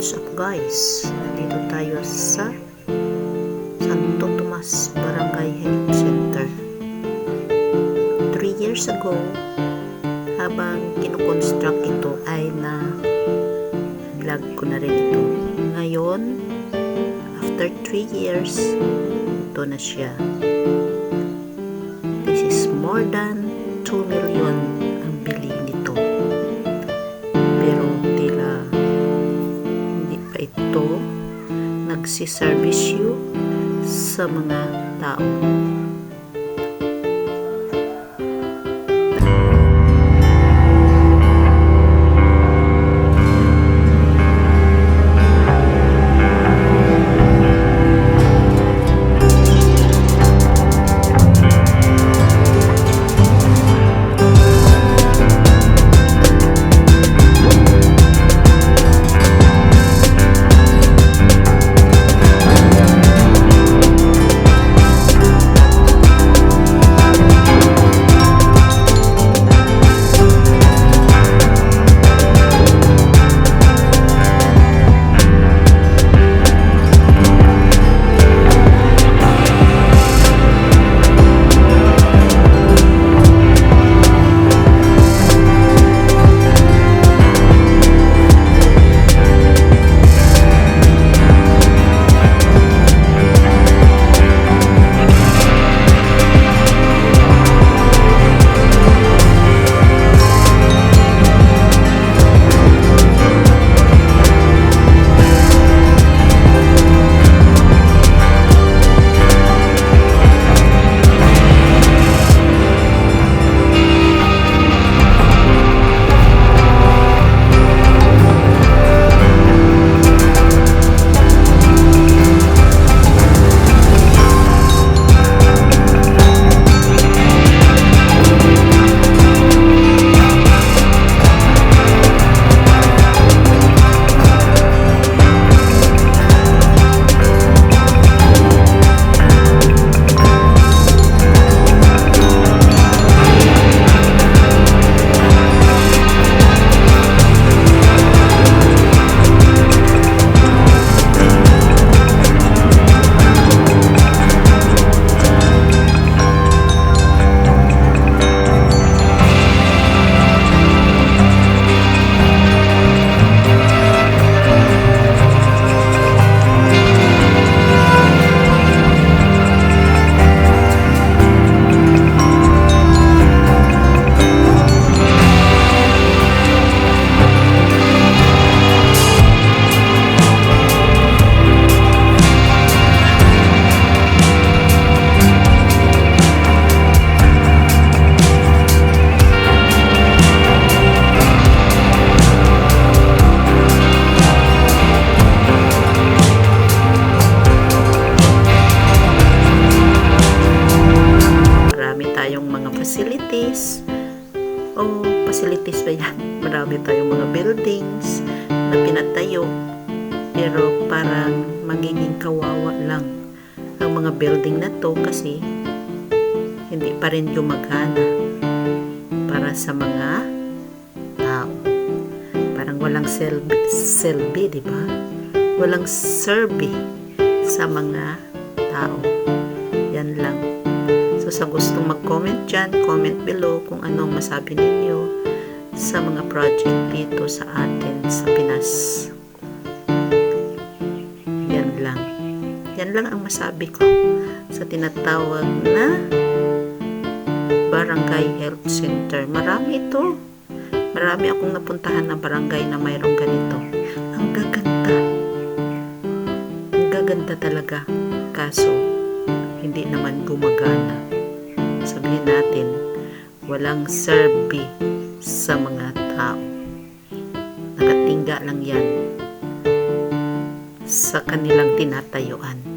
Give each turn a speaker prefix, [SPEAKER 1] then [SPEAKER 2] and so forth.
[SPEAKER 1] What's up guys? Nandito tayo sa Santo Tomas Barangay Health Center. 3 years ago, habang kinukonstruct ito ay na vlog ko na rin ito. Ngayon, after 3 years, ito na siya. This is more than 2 million nagsiservisyo sa mga tao. Facilities. O facilities ba yan? Marami tayong mga buildings na pinatayo. Pero parang magiging kawawa lang ang mga building na to kasi hindi pa rin gumagana para sa mga tao. Parang walang selby, selby di ba? Walang serbi sa mga tao. Yan lang. Sa gustong mag-comment dyan, comment below kung anong masabi ninyo sa mga project dito sa atin sa Pinas. Yan lang. Yan lang ang masabi ko sa tinatawag na Barangay Health Center. Marami ito. Marami akong napuntahan na barangay na mayroong ganito. Ang gaganda. Ang gaganda talaga. Kaso, hindi naman gumagana. Sabihin natin, walang serbi sa mga tao. Nakatingga lang yan sa kanilang tinatayuan.